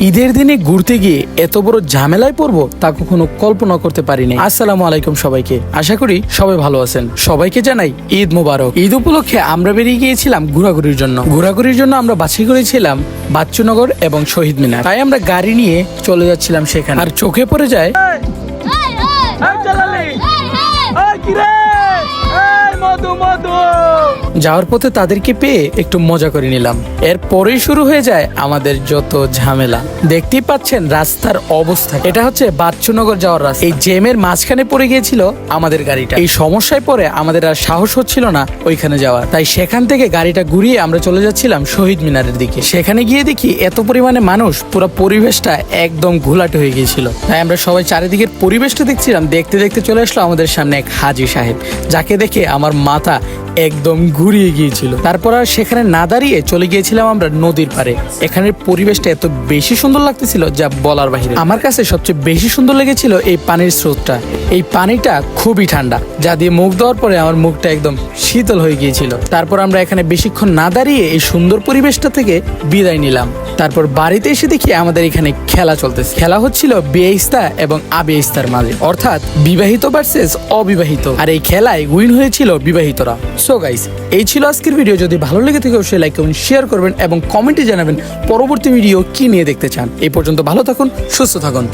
ঈদের দিনে ঘুরতে গিয়ে এত বড় ঝামেলায় পড়ব তা কখনো কল্পনা করতে পারিনি। আসসালামু আলাইকুম সবাইকে। আশা করি সবাই ভালো আছেন। সবাইকে জানাই ঈদ মোবারক। ঈদ উপলক্ষে আমরা বেরিয়ে গিয়েছিলাম ঘোরাঘুরির জন্য। ঘোরাঘুরির জন্য আমরা বাছাই করেছিলাম বাচ্চুনগর এবং শহীদ মিনার। তাই আমরা গাড়ি নিয়ে চলে যাচ্ছিলাম সেখানে। আর চোখে পড়ে যায় যাওয়ার পথে তাদেরকে পেয়ে একটু মজা করে নিলাম। এরপরেই শুরু হয়ে যায় আমাদের যত ঝামেলা। দেখতেই পাচ্ছেন রাস্তার অবস্থা। এটা হচ্ছে বাচ্চুনগর যাওয়ার রাস্তা। এই জেমের মাঝখানে পড়ে গিয়েছিল আমাদের গাড়িটা। এই সমস্যায় পরে আমাদের আর সাহস হচ্ছিল না ওইখানে যাওয়ার। তাই সেখান থেকে গাড়িটা ঘুরিয়ে আমরা চলে যাচ্ছিলাম শহীদ মিনারের দিকে। সেখানে গিয়ে দেখি এত পরিমাণে মানুষ, পুরো পরিবেশটা একদম ঘোলাটে হয়ে গিয়েছিল। তাই আমরা সবাই চারিদিকের পরিবেশটা দেখছিলাম। দেখতে দেখতে চলে আসলো আমাদের সামনে এক হাজি সাহেব, যাকে দেখে আমার মাথা একদম ঘুরিয়ে গিয়েছিল। তারপর আর সেখানে না দাঁড়িয়ে চলে গিয়েছিলাম আমরা নদীর পারে এখানের পরিবেশটা এত বেশি সুন্দর লাগতেছিল যা বলার বাহিরে। আমার কাছে সবচেয়ে বেশি সুন্দর লেগেছিল এই পানির স্রোতটা। এই পানিটা খুবই ঠান্ডা, যা দিয়ে মুখ দেওয়ার পরে আমার মুখটা একদম শীতল হয়ে গিয়েছিল। তারপর আমরা এখানে বেশিক্ষণ না দাঁড়িয়ে এই সুন্দর পরিবেশটা থেকে বিদায় নিলাম। তারপর বাড়িতে এসে দেখি আমাদের এখানে খেলা চলতেছে। খেলা হচ্ছিল বেইস্তা এবং আবেইস্তার মাঝে। অর্থাৎ বিবাহিত ভার্সেস অবিবাহিত। আর এই খেলায় উইন হয়েছিল বিবাহিতরা। সো গাইস এই ছিল আজকের ভিডিও যদি ভালো লেগে থাকে অবশ্যই লাইক করবেন শেয়ার করবেন এবং কমেন্টে জানাবেন পরবর্তী ভিডিও কি নিয়ে দেখতে চান। এই পর্যন্ত ভালো থাকুন, সুস্থ থাকুন।